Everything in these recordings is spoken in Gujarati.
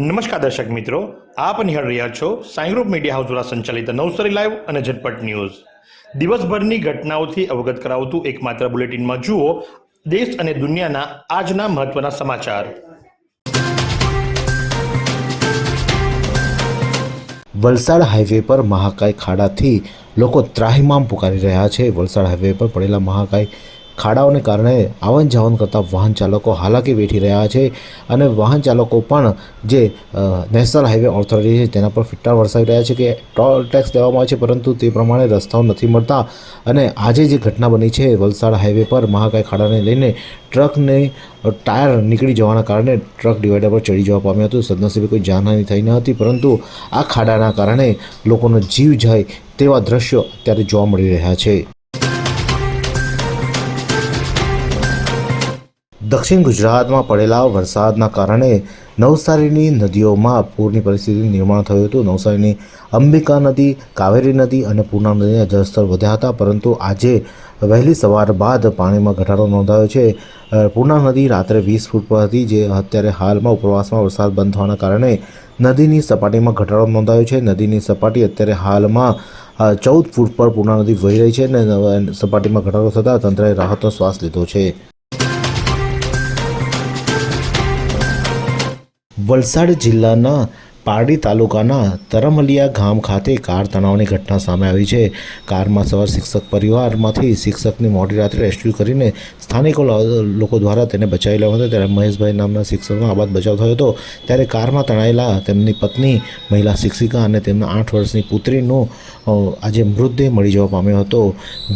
નમસ્કાર દર્શક મિત્રો, આપ નિહાળ રહ્યા છો સાઈ ગ્રુપ મીડિયા હાઉસ દ્વારા સંચાલિત નવસારી લાઈવ અને ઝટપટ ન્યૂઝ. દિવસભરની ઘટનાઓથી અવગત કરાવતું એકમાત્ર બુલેટિનમાં જુઓ દેશ અને દુનિયાના આજના મહત્વના સમાચાર. વલસાડ હાઈવે પર મહાકાય ખાડાથી લોકો ત્રાહિમામ પુકારી રહ્યા છે. વલસાડ હાઈવે પર પડેલા મહાકાય ખાડાઓને કારણે આવન જાવન કરતા વાહન ચાલકો હાલાકી વેઠી રહ્યા છે અને વાહન ચાલકો પણ જે નેશનલ હાઈવે ઓથોરિટી છે તેના પર ફિટ્ટા વરસાવી રહ્યા છે કે ટોલ ટેક્સ દેવામાં આવે છે, પરંતુ તે પ્રમાણે રસ્તાઓ નથી મળતા. અને આજે જે ઘટના બની છે વલસાડ હાઈવે પર મહાકાય ખાડાને લઈને ટ્રકને ટાયર નીકળી જવાના કારણે ટ્રક ડિવાઈડર પર ચડી જવા પામ્યું હતું. સદનસીબે કોઈ જાનહાની થઈ ન હતી, પરંતુ આ ખાડાના કારણે લોકોનો જીવ જાય તેવા દ્રશ્યો અત્યારે જોવા મળી રહ્યા છે. દક્ષિણ ગુજરાતમાં પડેલા વરસાદના કારણે નવસારીની નદીઓમાં પૂરની પરિસ્થિતિનું નિર્માણ થયું હતું. નવસારીની અંબિકા નદી, કાવેરી નદી અને પૂર્ણા નદીના જળસ્તર વધ્યા હતા, પરંતુ આજે વહેલી સવાર બાદ પાણીમાં ઘટાડો નોંધાયો છે. પૂર્ણા નદી રાત્રે વીસ ફૂટ પર હતી, જે અત્યારે હાલમાં ઉપરવાસમાં વરસાદ બંધ થવાના કારણે નદીની સપાટીમાં ઘટાડો નોંધાયો છે. નદીની સપાટી અત્યારે હાલમાં ચૌદ ફૂટ પર પૂર્ણા નદી વહી રહી છે અને સપાટીમાં ઘટાડો થતાં તંત્રએ રાહતનો શ્વાસ લીધો છે. વલસાડ જિલ્લાના પારડી તાલુકાના તરમલિયા ગામ ખાતે કાર તણાવની ઘટના સામે આવી છે. કારમાં સવાર શિક્ષક પરિવારમાંથી શિક્ષકની મોડી રાત્રે રેસ્ક્યુ કરીને સ્થાનિકો લોકો દ્વારા તેને બચાવી લેવા હતા. ત્યારે મહેશભાઈ નામના શિક્ષકનો આબાદ બચાવ થયો હતો. ત્યારે કારમાં તણાયેલા તેમની પત્ની, મહિલા શિક્ષિકા અને તેમના આઠ વર્ષની પુત્રીનો આજે મૃતદેહ મળી જવા પામ્યો હતો.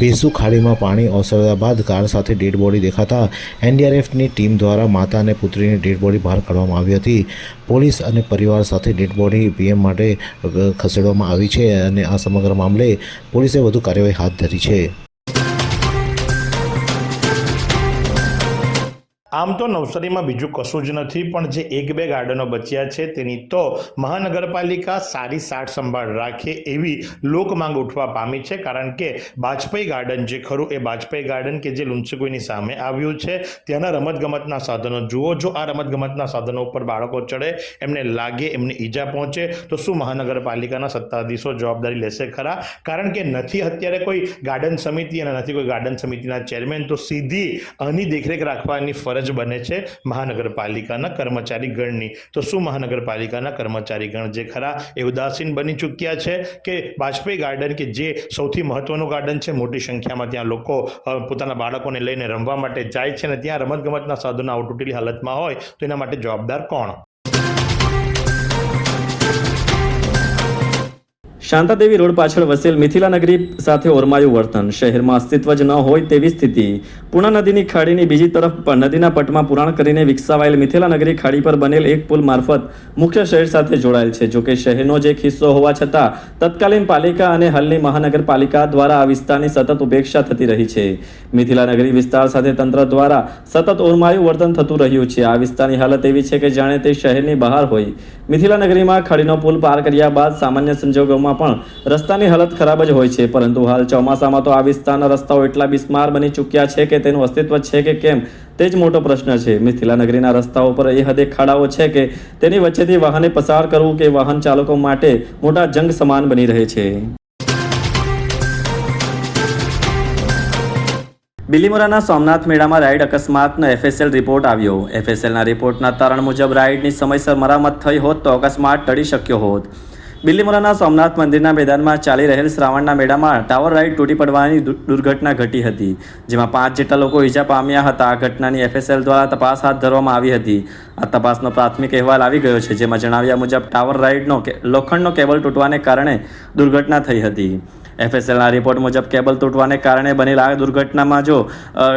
બેસુ ખાડીમાં પાણી ઓસરવા બાદ કાર સાથે ડેડ બોડી દેખાતા એનડીઆરએફની ટીમ દ્વારા માતા અને પુત્રીની ડેડ બોડી બહાર કાઢવામાં આવી હતી. પોલીસ અને પરિવાર સાથે ડેડ બોડી પીએમ માટે ખસેડવામાં આવી છે અને આ સમગ્ર મામલે પોલીસે વધુ કાર્યવાહી હાથ ધરી છે. આમ તો નવસારીમાં બીજું કશું જ નથી, પણ જે એક બે ગાર્ડનો બચ્યા છે તેની તો મહાનગરપાલિકા સારી સાઠ સંભાળ રાખે એવી લોક માંગ ઉઠવા પામી છે, કારણ કે બાજપેયી ગાર્ડન જે ખરું એ બાજપેયી ગાર્ડન કે જે લુન્સીકુઈની સામે આવ્યું છે, ત્યાંના રમતગમતના સાધનો જુઓ, જો આ રમતગમતના સાધનો ઉપર બાળકો ચડે, એમને લાગે, એમને ઈજા પહોંચે, તો શું મહાનગરપાલિકાના સત્તાધીશો જવાબદારી લેશે ખરા? કારણ કે નથી અત્યારે કોઈ ગાર્ડન સમિતિ અને નથી કોઈ ગાર્ડન સમિતિના ચેરમેન, તો સીધી આની દેખરેખ રાખવાની ફરજ બને છે મહાનગરપાલિકાના કર્મચારી ગણની. તો શું મહાનગરપાલિકાના કર્મચારી ગણ જે ખરા એ ઉદાસીન બની ચૂક્યા છે કે વાજપેયી ગાર્ડન કે જે સૌથી મહત્વનું ગાર્ડન છે? મોટી સંખ્યામાં ત્યાં લોકો પોતાના બાળકોને લઈને રમવા માટે જાય છે અને ત્યાં રમતગમતના સાધનો આઉટુટેલી હાલતમાં હોય તો એના માટે જવાબદાર કોણ? શાંતાદેવી રોડ પાછળ વસેલ મિથિલા નગરી સાથે ઓરમાયું વર્તન. શહેરમાં અસ્તિત્વ જ ન હોય તેવી સ્થિતિ. પૂર્ણા નદીની ખાડીની બીજી તરફ નદીના પટમાં પુરાણ કરીને વિકસાવાયેલ મિથિલા નગરી ખાડી પર બનેલ એક પુલ મારફત મુખ્ય શહેર સાથે જોડાયેલ છે. જોકે શહેરનો જ એક હિસ્સો હોવા છતાં તત્કાલીન પાલિકા અને હાલની મહાનગરપાલિકા દ્વારા આ વિસ્તારની સતત ઉપેક્ષા થતી રહી છે. મિથિલા નગરી વિસ્તાર સાથે તંત્ર દ્વારા સતત ઓરમાયું વર્તન થતું રહ્યું છે. આ વિસ્તારની હાલત એવી છે કે જાણે તે શહેરની બહાર હોય. મિથિલા નગરીમાં ખાડીનો પુલ પાર કર્યા બાદ સામાન્ય સંજોગોમાં પણ રસ્તાની હાલત ખરાબ જ હોય છે. પરંતુ હાલ ચોમાસામાં તો આ વિસ્તારના રસ્તાઓ એટલા બિસ્માર બની ચૂક્યા છે કે તેનું અસ્તિત્વ છે કે કેમ તે જ મોટો પ્રશ્ન છે. મિથિલા નગરીના રસ્તાઓ પર એ હદે ખાડાઓ છે કે તેની વચ્ચેથી વાહને પસાર કરવું કે વાહન ચાલકો માટે મોટા જંગ સમાન બની રહે છે. બિલીમોરાના સોમનાથ મેળામાં રાઈડ અકસ્માતનો એફએસએલ રિપોર્ટ આવ્યો. એફએસએલના રિપોર્ટના તારણ મુજબ રાઇડની સમયસર મરામત થઈ હોત તો અકસ્માત ટળી શક્યો હોત. બિલીમોરાના સોમનાથ મંદિરના મેદાનમાં ચાલી રહેલ શ્રાવણના મેળામાં ટાવર રાઈડ તૂટી પડવાની દુર્ઘટના ઘટી હતી, જેમાં પાંચ જેટલા લોકો ઈજા પામ્યા હતા. આ ઘટનાની એફએસએલ દ્વારા તપાસ હાથ ધરવામાં આવી હતી. આ તપાસનો પ્રાથમિક અહેવાલ આવી ગયો છે, જેમાં જણાવ્યા મુજબ ટાવર રાઈડનો કે- લોખંડનો કેબલ તૂટવાને કારણે દુર્ઘટના થઈ હતી. એફએસએલના રિપોર્ટ મુજબ કેબલ તૂટવાને કારણે બનેલ આ દુર્ઘટનામાં જો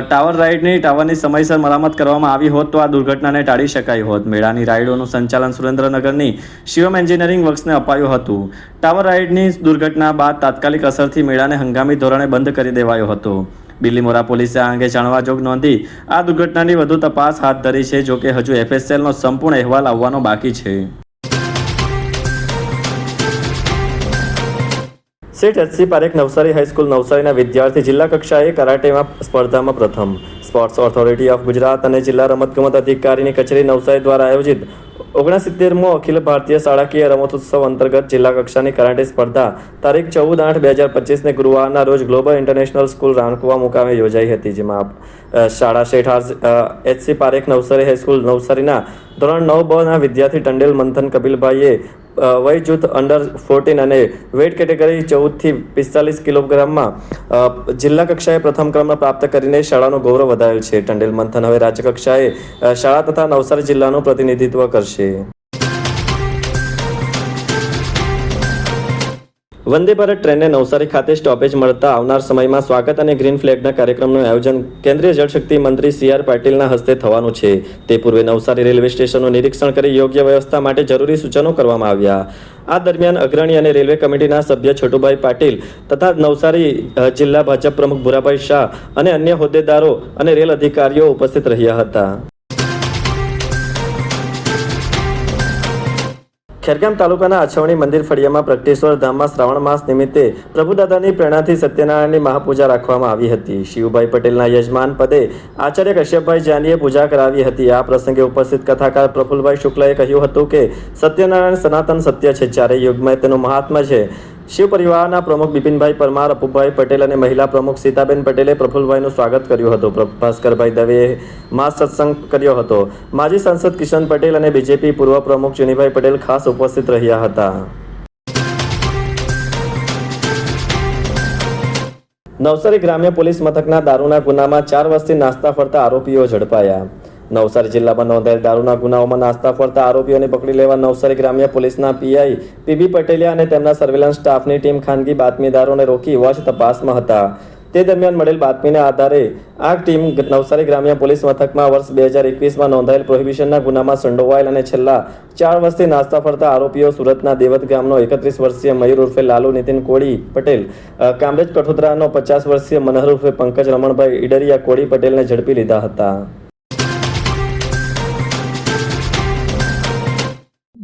ટાવર રાઇડની ટાવરની સમયસર મરામત કરવામાં આવી હોત તો આ દુર્ઘટનાને ટાળી શકાઈ હોત. મેળાની રાઇડોનું સંચાલન સુરેન્દ્રનગરની શિવમ એન્જિનિયરિંગ વર્ક્સને અપાયું હતું. ટાવર રાઇડની દુર્ઘટના બાદ તાત્કાલિક અસરથી મેળાને હંગામી ધોરણે બંધ કરી દેવાયો હતો. બિલીમોરા પોલીસે આ અંગે જાણવા જોગ નોંધી આ દુર્ઘટનાની વધુ તપાસ હાથ ધરી છે, જોકે હજુ એફએસએલનો સંપૂર્ણ અહેવાલ આવવાનો બાકી છે. Seth HC Parekh Navsari high school નવસારીના વિદ્યાર્થી જિલ્લા કક્ષાએ કરાટેમાં સ્પર્ધામાં પ્રથમ. સ્પોર્ટ્સ ઓથોરિટી ઓફ ગુજરાત અને જિલ્લા રમતગમત અધિકારીની કચેરી નવસારી દ્વારા આયોજિત ઓગણસિત્તેરમો અખિલ ભારતીય શાળાકીય રમતોત્સવ અંતર્ગત જિલ્લા કક્ષાની કરાટે સ્પર્ધા તારીખ ચૌદ આઠ બે હજાર પચીસને ગુરુવારના રોજ ગ્લોબલ ઇન્ટરનેશનલ સ્કૂલ રાણકુવા મુકામે યોજાઈ હતી, જેમાં શાળા Sheth R HC Parekh Navsari high school નવસારીના ધોરણ નવ બના વિદ્યાર્થી ટંડેલ મંથન કપિલભાઈએ વય જૂથ અંડર ફોર્ટીન અને વેટ કેટેગરી ચૌદથી પિસ્તાલીસ કિલોગ્રામમાં જિલ્લા કક્ષાએ પ્રથમ ક્રમ પ્રાપ્ત કરીને શાળાનું ગૌરવ વધારેલ છે. ટંડેલ મંથન હવે રાજ્ય કક્ષાએ શાળા તથા નવસારી જિલ્લાનું પ્રતિનિધિત્વ કરશે. વંદે ભારત ટ્રેનને નવસારી ખાતે સ્ટોપેજ મળતા આવનાર સમયમાં સ્વાગત અને ગ્રીન ફ્લેગના કાર્યક્રમનું આયોજન કેન્દ્રીય જળશક્તિ મંત્રી સી આર પાટીલના હસ્તે થવાનું છે. તે પૂર્વે નવસારી રેલવે સ્ટેશનનું નિરીક્ષણ કરી યોગ્ય વ્યવસ્થા માટે જરૂરી સૂચનો કરવામાં આવ્યા. આ દરમિયાન અગ્રણી અને રેલવે કમિટીના સભ્ય છોટુભાઈ પાટીલ તથા નવસારી જિલ્લા ભાજપ પ્રમુખ ભુરાભાઈ શાહ અને અન્ય હોદ્દેદારો અને રેલ અધિકારીઓ ઉપસ્થિત રહ્યા હતા. ખેરગામ તાલુકાના અછવણી મંદિર ફળિયામાં પ્રગટેશ્વર ધામમાં શ્રાવણ માસ નિમિત્તે પ્રભુદાદાની પ્રેરણાથી સત્યનારાયણની મહાપૂજા રાખવામાં આવી હતી. શિવભાઈ પટેલના યજમાન પદે આચાર્ય કશ્યપભાઈ જાનીએ પૂજા કરાવી હતી. આ પ્રસંગે ઉપસ્થિત કથાકાર પ્રફુલભાઈ શુક્લાએ કહ્યું હતું કે, સત્યનારાયણ સનાતન સત્ય છે. ચારે યુગમાં તેનું મહાત્મા છે શિવ પરિવારના પ્રમુખ બિપિનભાઈ પરમાર અપુભાઈ પટેલ અને મહિલા પ્રમુખ સીતાબેન પટેલે પ્રફુલભાઈનું સ્વાગત કર્યું હતું. ભાસ્કરભાઈ દવેએ માં સત્સંગ કર્યો હતો. માજી સાંસદ કિશન પટેલ અને બીજેપી પૂર્વ પ્રમુખ ચુનીભાઈ પટેલ ખાસ ઉપસ્થિત રહ્યા હતા. નવસારી ગ્રામ્ય પોલીસ મથકના દારૂના ગુનામાં ચાર વર્ષથી નાસ્તા ફરતા આરોપીઓ ઝડપાયા. નવસારી જિલ્લામાં નોંધાયેલ દારૂના ગુનાઓમાં નાસ્તા ફરતા આરોપીઓને પકડી લેવા નવસારી ગ્રામ્ય પોલીસના પીઆઈ પીબી પટેલિયા અને તેમના સર્વેલન્સ સ્ટાફની ટીમ ખાનગી બાતમીદારોને રોકી વોચ તપાસમાં હતા. તે દરમિયાન મળેલ બાતમીના આધારે આ ટીમ નવસારી ગ્રામ્ય પોલીસ મથકમાં વર્ષ બે હજાર એકવીસમાં નોંધાયેલ પ્રોહિબિશનના ગુનામાં સંડોવાયેલ અને છેલ્લા ચાર વર્ષથી નાસ્તા ફરતા આરોપીઓ સુરતના દેવત ગામનો એકત્રીસ વર્ષીય મયુર ઉર્ફે લાલુ નીતિન કોળી પટેલ કામરેજ કઠોદરાનો પચાસ વર્ષીય મનહર ઉર્ફે પંકજ રમણભાઈ ઈડરિયા કોળી પટેલને ઝડપી લીધા હતા.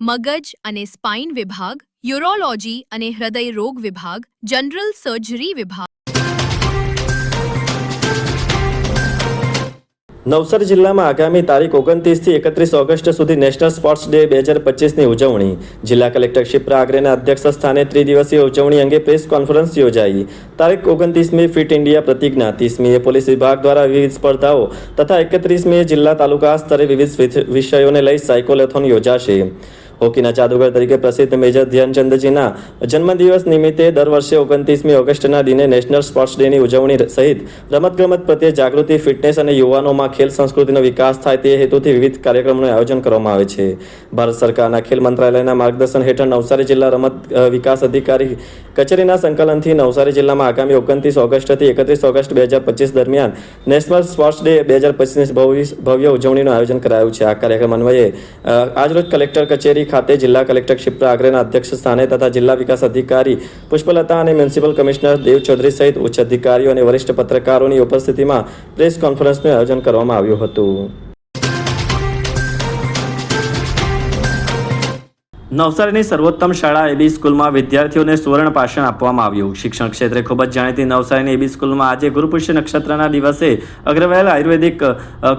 મગજ અને સ્પાઇન વિભાગ, યુરોલોજી અને હૃદય રોગ વિભાગ, જનરલ સર્જરી વિભાગ. નવસારી જિલ્લામાં આગામી તારીખ ઓગણત્રીસથી એકત્રીસ ઓગસ્ટ સુધી નેશનલ સ્પોર્ટ્સ ડે બે હજાર પચીસની ઉજવણી. જિલ્લા કલેક્ટર ક્ષિપ્રા આગ્રેના અધ્યક્ષ સ્થાને ત્રિદિવસીય ઉજવણી અંગે પ્રેસ કોન્ફરન્સ યોજાઈ. તારીખ ઓગણત્રીસમી ફિટ ઇન્ડિયા પ્રતિજ્ઞા, ત્રીસમીએ પોલીસ વિભાગ દ્વારા વિવિધ સ્પર્ધાઓ તથા એકત્રીસમીએ જિલ્લા તાલુકા સ્તરે વિવિધ વિષ- વિષયોને લઈ સાયકોલેથોન યોજાશે. હોકીના જાદુગર તરીકે પ્રસિદ્ધ મેજર ધ્યાનચંદજીના જન્મદિવસ નિમિત્તે દર વર્ષે ઓગણત્રીસમી ઓગસ્ટના દિને નેશનલ સ્પોર્ટ્સ ડેની ઉજવણી સહિત રમતગમત પ્રત્યે જાગૃતિ, ફિટનેસ અને યુવાનોમાં ખેલ સંસ્કૃતિનો વિકાસ થાય તે હેતુથી વિવિધ કાર્યક્રમોનું આયોજન કરવામાં આવે છે. ભારત સરકારના ખેલ મંત્રાલયના માર્ગદર્શન હેઠળ નવસારી જિલ્લા રમત વિકાસ અધિકારી કચેરીના સંકલનથી નવસારી જિલ્લામાં આગામી ઓગણત્રીસ ઓગસ્ટથી એકત્રીસ ઓગસ્ટ બે હજાર પચીસ દરમિયાન નેશનલ સ્પોર્ટ્સ ડે બે હજાર પચીસની ભવ્ય ઉજવણીનું આયોજન કરાયું છે. આ કાર્યક્રમ અન્વયે આજરોજ કલેક્ટર કચેરી ખાતે જિલ્લા કલેક્ટર ક્ષિપ્રા આગ્રેના અધ્યક્ષ સ્થાને તથા જિલ્લા વિકાસ અધિકારી પુષ્પલતા અને મ્યુનિસિપલ કમિશનર દેવ ચૌધરી સહિત ઉચ્ચ અધિકારીઓ અને વરિષ્ઠ પત્રકારોની ઉપસ્થિતિમાં પ્રેસ કોન્ફરન્સનું આયોજન કરવામાં આવ્યું હતું. નવસારીની સર્વોત્તમ શાળા એબી સ્કૂલમાં વિદ્યાર્થીઓને સુવર્ણ પાષણ આપવામાં આવ્યું. શિક્ષણ ક્ષેત્રે ખૂબ જ જાણીતી નવસારીની એબી સ્કૂલમાં આજે ગુરુપુષ્ય નક્ષત્રના દિવસે અગ્રવાલ આયુર્વેદિક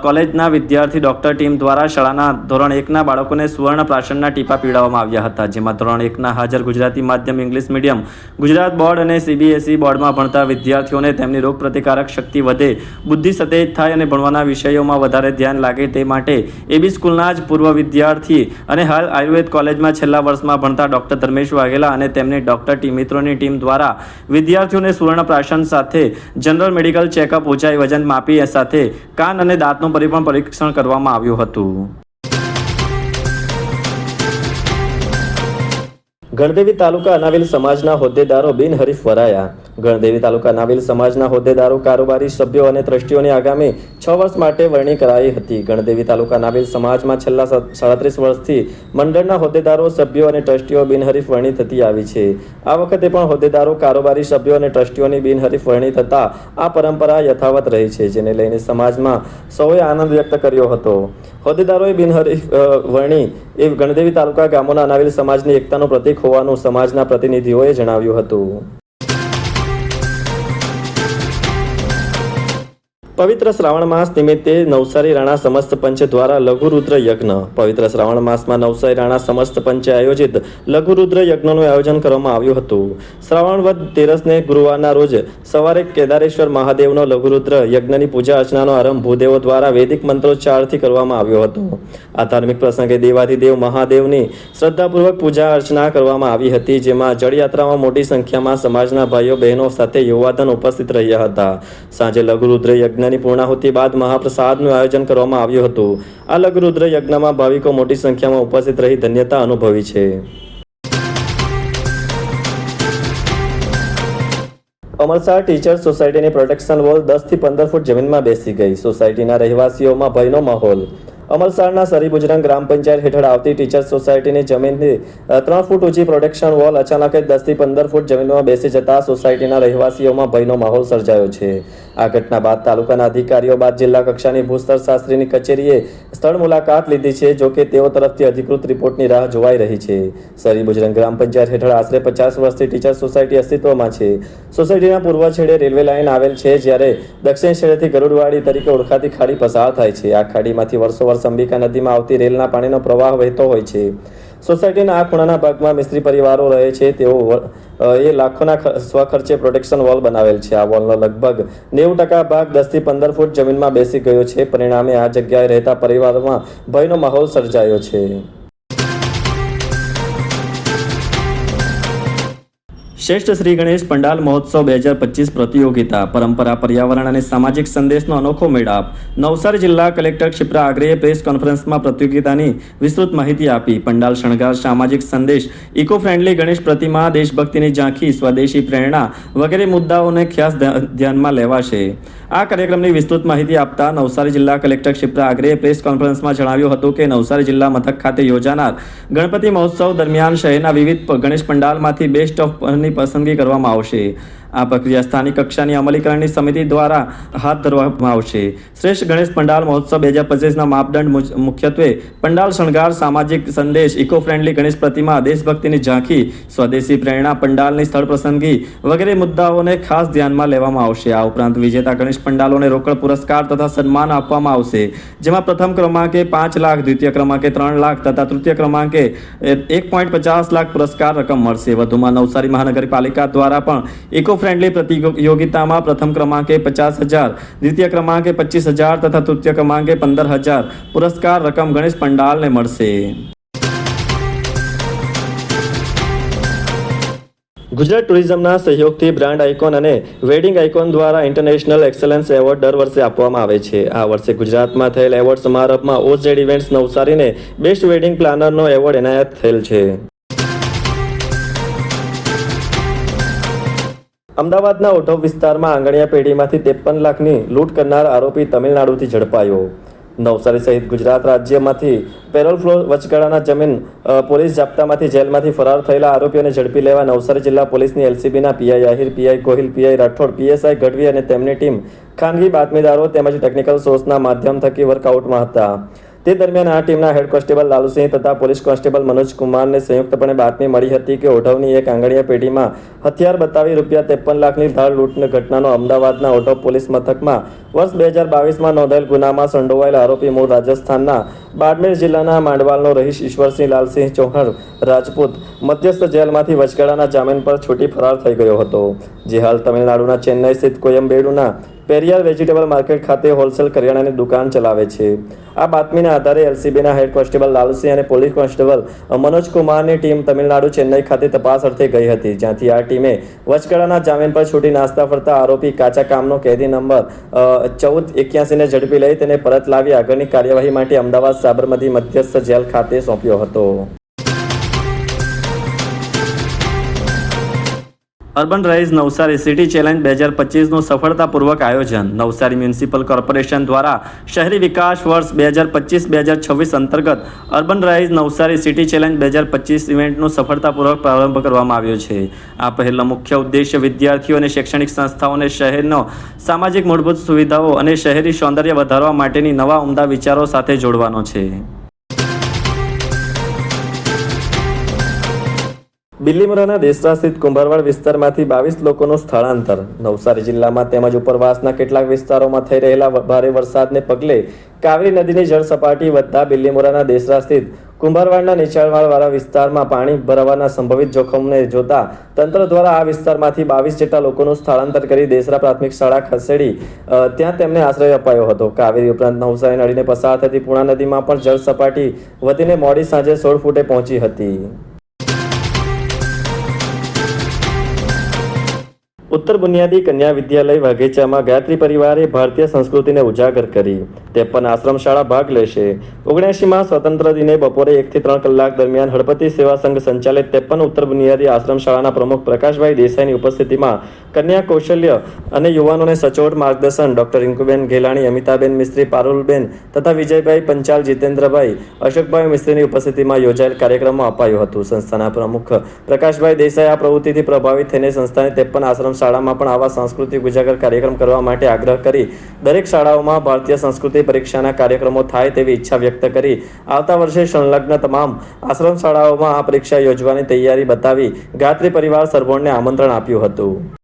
કોલેજના વિદ્યાર્થી ડોક્ટર ટીમ દ્વારા શાળાના ધોરણ એકના બાળકોને સુવર્ણ પ્રાશનના ટીપા પીવડાવવામાં આવ્યા હતા. જેમાં ધોરણ એકના હાજર ગુજરાતી માધ્યમ, ઇંગ્લિશ મીડિયમ, ગુજરાત બોર્ડ અને સીબીએસઈ બોર્ડમાં ભણતા વિદ્યાર્થીઓને તેમની રોગ પ્રતિકારક શક્તિ વધે, બુદ્ધિ સતેજ થાય અને ભણવાના વિષયોમાં વધારે ધ્યાન લાગે તે માટે એબી સ્કૂલના જ પૂર્વ વિદ્યાર્થી અને હાલ આયુર્વેદ કોલેજમાં છેલ્લા વર્ષમાં ભણતા ડોક્ટર ધર્મેશ વાઘેલા અને તેમની ડોક્ટર મિત્રોની ટીમ દ્વારા વિદ્યાર્થીઓને સુવર્ણ પ્રાશન સાથે જનરલ મેડિકલ ચેકઅપ, ઊંચાઈ, વજન માપી સાથે કાન અને દાંતનું પરિપણ પરીક્ષણ કરવામાં આવ્યું હતું. ગણદેવી તાલુકા અનાવિલ સમાજના હોદ્દેદારો બિનહરીફ વરાયા. ગણદેવી તાલુકા નાવિલ સમાજના હોદ્દેદારો, કારોબારી સભ્યો અને ટ્રસ્ટીઓની આગામી છ વર્ષ માટે વરણી કરાઈ હતી. ગણદેવી તાલુકા નાવિલ સમાજમાં છેલ્લા સાડત્રીસ વર્ષથી મંડળના હોદ્દેદારો, સભ્યો અને ટ્રસ્ટીઓ બિનહરીફ વરણી થતી આવી છે. આ વખતે પણ હોદ્દેદારો, કારોબારી સભ્યો અને ટ્રસ્ટીઓની બિનહરીફ વરણી થતા આ પરંપરા યથાવત રહી છે, જેને લઈને સમાજમાં સૌએ આનંદ વ્યક્ત કર્યો હતો. હોદ્દેદારોએ બિનહરીફ વરણી એ ગણદેવી તાલુકા ગામોના અનાવિલ સમાજની એકતાનું પ્રતીક હોવાનું સમાજના પ્રતિનિધિઓએ જણાવ્યું હતું. પવિત્ર શ્રાવણ માસ નિમિત્તે નવસારી રાણા સમસ્ત પંચ દ્વારા લઘુરુદ્ર યજ્ઞ. પવિત્ર શ્રાવણ માસમાં નવસારી રાણા સમસ્ત પંચે આયોજિત લઘુરુદ્ર યજ્ઞનું આયોજન કરવામાં આવ્યું હતું. શ્રાવણ વદ તેરસને ગુરુવારના રોજ સવારે કેદારેશ્વર મહાદેવનો લઘુરુદ્ર યજ્ઞની પૂજા અર્ચનાનો આરંભ ભૂદેવો દ્વારા વૈદિક મંત્રોચ્ચારથી કરવામાં આવ્યો હતો. આ ધાર્મિક પ્રસંગે દેવાધિદેવ મહાદેવની શ્રદ્ધાપૂર્વક પૂજા અર્ચના કરવામાં આવી હતી, જેમાં જળયાત્રામાં મોટી સંખ્યામાં સમાજના ભાઈઓ બહેનો સાથે યુવાધન ઉપસ્થિત રહ્યા હતા. સાંજે લઘુરુદ્ર યજ્ઞની પૂર્ણાહુતિ બાદ મહાપ્રસાદનું આયોજન કરવામાં આવ્યું હતું. આ લઘુરુદ્ર યજ્ઞમાં ભાવિકો મોટી સંખ્યામાં ઉપસ્થિત રહી ધન્યતા અનુભવી છે. અમરસાર ટીચર્સ સોસાયટીની પ્રોટેક્શન વોલ દસથી પંદર ફૂટ જમીનમાં બેસી ગઈ. સોસાયટીના રહેવાસીઓમાં ભયનો માહોલ. અમરસારના સરીબુજરંગ ગ્રામ પંચાયત હેઠળ આવતી ટીચર્સ સોસાયટીની જમીનથી ત્રણ ફૂટ ઊંચી પ્રોટેક્શન વોલ અચાનક જ દસથી પંદર ફૂટ જમીનમાં બેસી જતા સોસાયટીના રહેવાસીઓમાં ભયનો માહોલ સર્જાયો છે. આ ઘટના બાદ તાલુકાના અધિકારીઓ બાદ જિલ્લા કક્ષાની ભૂસ્તર શાસ્ત્રીની કચેરીએ સ્થળ મુલાકાત લીધી છે જોકે તેઓ તરફથી અધિકૃત રિપોર્ટની રાહ જોવાઈ રહી છે. સરી બુજરંગ ગ્રામ પંચાયત હેઠળ આશરે પચાસ વર્ષથી ટીચર સોસાયટી અસ્તિત્વમાં છે. સોસાયટીના પૂર્વ છેડે રેલવે લાઇન આવેલ છે, જ્યારે દક્ષિણ છેડેથી ગરુડવાડી તરીકે ઓળખાતી ખાડી પસાર થાય છે. આ ખાડીમાંથી વર્ષો વર્ષ અંબિકા નદીમાં આવતી રેલના પાણીનો પ્રવાહ વહેતો હોય છે. સોસાયટીના આ ખૂણાના ભાગમાં મિસ્ત્રી પરિવારો રહે છે. તેઓ એ લાખોના સ્વખર્ચે પ્રોટેક્શન વોલ બનાવેલ છે. આ વોલનો લગભગ નેવું ટકા ભાગ દસથી પંદર ફૂટ જમીનમાં બેસી ગયો છે. પરિણામે આ જગ્યાએ રહેતા પરિવારોમાં ભયનો માહોલ સર્જાયો છે. શ્રેષ્ઠ શ્રી ગણેશ પંડાલ મહોત્સવ બે હજાર પચીસ પ્રતિયોગિતા, પરંપરા, પર્યાવરણ અને સામાજિક સંદેશનો અનોખો મેળાપ નવસારી જિલ્લા કલેક્ટર ક્ષિપ્રા આગ્રેએ પ્રેસ કોન્ફરન્સમાં પ્રતિયોગિતાની વિસ્તૃત માહિતી આપી. પંડાલ શણગાર સામાજિક સંદેશ ઇકો ફ્રેન્ડલી ગણેશ પ્રતિમા, દેશભક્તિની ઝાંખી, સ્વદેશી પ્રેરણા વગેરે મુદ્દાઓને ખાસ ધ્યા- ધ્યાનમાં લેવાશે. આ કાર્યક્રમની વિસ્તૃત માહિતી આપતા નવસારી જિલ્લા કલેક્ટર ક્ષિપ્રા આગ્રેએ પ્રેસ કોન્ફરન્સમાં જણાવ્યું હતું કે નવસારી જિલ્લા મથક ખાતે યોજાનાર ગણપતિ મહોત્સવ દરમિયાન શહેરના વિવિધ ગણેશ પંડાલમાંથી બેસ્ટ ઓફની પસંદગી કરવામાં આવશે. આ પ્રક્રિયા સ્થાનિક કક્ષાની અમલીકરણની સમિતિ દ્વારા હાથ ધરવામાં આવશે. શ્રેષ્ઠ ગણેશ પંડાલ મહોત્સવ બે હજાર પચીસના માપદંડ મુખ્યત્વે પંડાલ શણગાર, સામાજિક સંદેશ ઇકો ફ્રેન્ડલી ગણેશ પ્રતિમા, દેશભક્તિની ઝાંખી, સ્વદેશી પ્રેરણા પંડાલની સ્થળ પસંદગી વગેરે મુદ્દાઓને ખાસ ધ્યાનમાં લેવામાં આવશે. આ ઉપરાંત વિજેતા ગણેશ પંડાલોને રોકડ પુરસ્કાર તથા સન્માન આપવામાં આવશે. જેમાં પ્રથમ ક્રમાંકે પાંચ લાખ, દ્વિતીય ક્રમાંકે ત્રણ લાખ તથા તૃતીય ક્રમાંકે એક પોઈન્ટ પચાસ લાખ પુરસ્કાર રકમ મળશે. વધુમાં નવસારી મહાનગરપાલિકા દ્વારા પણ ઇકો ફ્રેન્ડલી પ્રતિયોગિતામાં પ્રથમ ક્રમાંકે પચાસ હજાર દ્વિતીય ક્રમાંકે પચીસ હજાર તથા તૃતીય ક્રમાંકે પંદર હજાર પુરસ્કાર રકમ ગણેશ પંડાલને મળશે ગુજરાત ટુરિઝમના સહયોગથી બ્રાન્ડ આઇકોન અને વેડિંગ આઇકોન દ્વારા ઇન્ટરનેશનલ એક્સલન્સ એવોર્ડ દર વર્ષે આપવામાં આવે છે. આ વર્ષે ગુજરાતમાં થયેલ એવોર્ડ સમારંભમાં ઓઝેડ ઇવેન્ટ્સ નવસારીને બેસ્ટ વેડિંગ પ્લાનરનો એવોર્ડ એનાયત થયેલ છે. અમદાવાદના ઓઢવ વિસ્તારમાં આંગણિયા પેઢીમાંથી ત્રેપન લાખની લૂંટ કરનાર આરોપી તમિલનાડુથી ઝડપાયો. નવસારી સહિત ગુજરાત રાજ્યમાંથી પેરોલ ફ્લો વચગાળાના જમીન પોલીસ જાપ્તામાંથી જેલમાંથી ફરાર થયેલા આરોપીઓને ઝડપી લેવા નવસારી જિલ્લા પોલીસની એલસીબીના PI Ahir, PI Gohil, PI Rathod, PSI Gadhvi અને તેમની ટીમ ખાનગી બાતમીદારો તેમજ ટેકનિકલ સોર્સના માધ્યમ થકી વર્કઆઉટમાં હતા. તે દરમિયાન આ ટીમના હેડ કોન્સ્ટેબલ લાલુસિંહ તથા પોલીસ કોન્સ્ટેબલ મનોજ કુમારને સંયુક્તપણે બાતમી મળી હતી કે ઓઢવની એક આંગણીયા પેઢીમાં હથિયાર બતાવી રૂપિયા ત્રેપન લાખની ધાર લૂંટની ઘટનાનો અમદાવાદના ઓઢવ પોલીસ મથકમાં વર્ષ બે હજાર બાવીસમાં નોંધાયેલ ગુનામાં સંડોવાયેલ આરોપી મૂળ રાજસ્થાનના બાડમેર જિલ્લાના માંડવાલનો રહીશ ઈશ્વરસિંહ લાલસિંહ ચૌહાણ રાજપૂત મધ્યસ્થ જેલમાંથી વચગાળાના જામીન પર છૂટી ફરાર થઈ ગયો હતો. જે હાલ તમિલનાડુના ચેન્નઈ સ્થિત કોયમ્બેડુના પેરિયાર વેજીટેબલ માર્કેટ ખાતે હોલસેલ કરિયાણાની દુકાન ચલાવે છે. આ બાતમીના આધારે એલસીબીના હેડ કોન્સ્ટેબલ લાલસિંહ અને પોલીસ કોન્સ્ટેબલ મનોજ કુમારની ટીમ તમિલનાડુ ચેન્નઈ ખાતે તપાસ અર્થે ગઈ હતી, જ્યાંથી આ ટીમે વચગાળાના જામીન પર છૂટી નાસ્તા ફરતા આરોપી કાચા કામનો કેદી નંબર ચૌદ એક્યાસીને ઝડપી લઈ તેને પરત લાવી આગળની કાર્યવાહી માટે અમદાવાદ સાબરમતી મધ્યસ્થ જેલ ખાતે સોંપ્યો હતો. Urban rise Navsari city challenge બે હજાર પચીસનું સફળતાપૂર્વક આયોજન. નવસારી મ્યુનિસિપલ કોર્પોરેશન દ્વારા શહેરી વિકાસ વર્ષ બે હજાર પચીસ બે હજાર છવ્વીસ અંતર્ગત urban rise Navsari city challenge બે હજાર પચીસ ઇવેન્ટનો સફળતાપૂર્વક પ્રારંભ કરવામાં આવ્યો છે. આ પહેલનો મુખ્ય ઉદ્દેશ્ય વિદ્યાર્થીઓ અને શૈક્ષણિક સંસ્થાઓને શહેરનો સામાજિક મૂળભૂત સુવિધાઓ અને શહેરી સૌંદર્ય વધારવા માટેની નવા ઉમદા વિચારો સાથે જોડવાનો છે. બિલ્લીમોરાના દેસરા સ્થિત કુંભારવાડ વિસ્તારમાંથી બાવીસ લોકોનું સ્થળાંતર. નવસારી જિલ્લામાં તેમજ ઉપરવાસના કેટલાક વિસ્તારોમાં થઈ રહેલા ભારે વરસાદને પગલે કાવેરી નદીની જળ સપાટી વધતા બિલીમોરાના દેસરા સ્થિત કુંભારવાડના નીચાણવાળવાળા વિસ્તારમાં પાણી ભરાવાના સંભવિત જોખમને જોતા તંત્ર દ્વારા આ વિસ્તારમાંથી બાવીસ જેટલા લોકોનું સ્થળાંતર કરી દેસરા પ્રાથમિક શાળા ખસેડી ત્યાં તેમને આશ્રય અપાયો હતો. કાવેરી ઉપરાંત નવસારી નદીને પસાર થતી પૂણા નદીમાં પણ જળ સપાટી વધીને મોડી સાંજે સોળ ફૂટે પહોંચી હતી. ઉત્તર બુનિયાદી કન્યા વિદ્યાલય વાઘેચામાં ગાયત્રી પરિવારે ભારતીય સંસ્કૃતિને ઉજાગર કરી. ત્રેપન આશ્રમશાળા ભાગ લેશે. ઓગણસીમાં સ્વતંત્ર દિને બપોરે એકથી ત્રણ કલાક દરમિયાન હળપતિ સેવા સંઘ સંચાલિત ત્રેપન ઉત્તર બુનિયાદી આશ્રમશાળાના પ્રમુખ પ્રકાશભાઈ દેસાઈની ઉપસ્થિતિમાં કન્યા કૌશલ્ય અને યુવાનોને સચોટ માર્ગદર્શન ડોક્ટર રિંકુબેન ઘેલાણી, અમિતાબેન મિસ્ત્રી, પારુલબેન તથા વિજયભાઈ પંચાલ, જીતેન્દ્રભાઈ, અશોકભાઈ મિસ્ત્રીની ઉપસ્થિતિમાં યોજાયેલ કાર્યક્રમમાં અપાયું હતું. સંસ્થાના પ્રમુખ પ્રકાશભાઈ દેસાઈ આ પ્રવૃત્તિથી પ્રભાવિત થઈને સંસ્થાને ત્રેપન આશ્રમ શાળામાં પણ આવા સાંસ્કૃતિક ઉજાગર કાર્યક્રમ કરવા માટે આગ્રહ કરી દરેક શાળાઓમાં ભારતીય સંસ્કૃતિ પરીક્ષાના કાર્યક્રમો થાય તેવી ઈચ્છા વ્યક્ત કરી આવતા વર્ષે સંલગ્ન તમામ આશ્રમ શાળાઓમાં આ પરીક્ષા યોજવાની તૈયારી બતાવી ગાત્રી પરિવાર સરભોણને આમંત્રણ આપ્યું હતું.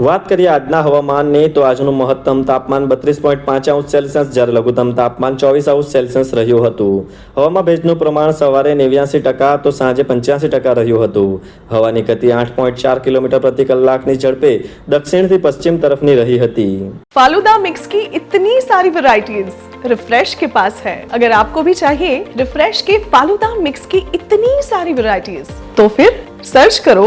વાત કરીએ આજના હવામાનની તો આજનું મહત્તમ તાપમાન બત્રીસ પોઈન્ટ પાંચ અંશ સેલ્સિયસ જ્યારે લઘુત્તમ તાપમાન ચોવીસ અંશ સેલ્સિયસ રહ્યું હતું હવામાં ભેજનું પ્રમાણ સવારે નેવ્યાસી ટકા તો સાંજે પંચ્યાસી ટકા રહ્યું હતું હવાની ગતિ આઠ પોઈન્ટ ચાર કિલોમીટર પ્રતિ કલાકની ઝડપે દક્ષિણથી પશ્ચિમ તરફની રહી હતી फालूदा मिक्स की इतनी सारी वैरायटीज रिफ्रेश के पास है अगर आपको भी चाहिए रिफ्रेश के फालूदा मिक्स की इतनी सारी वैरायटीज तो फिर सर्च करो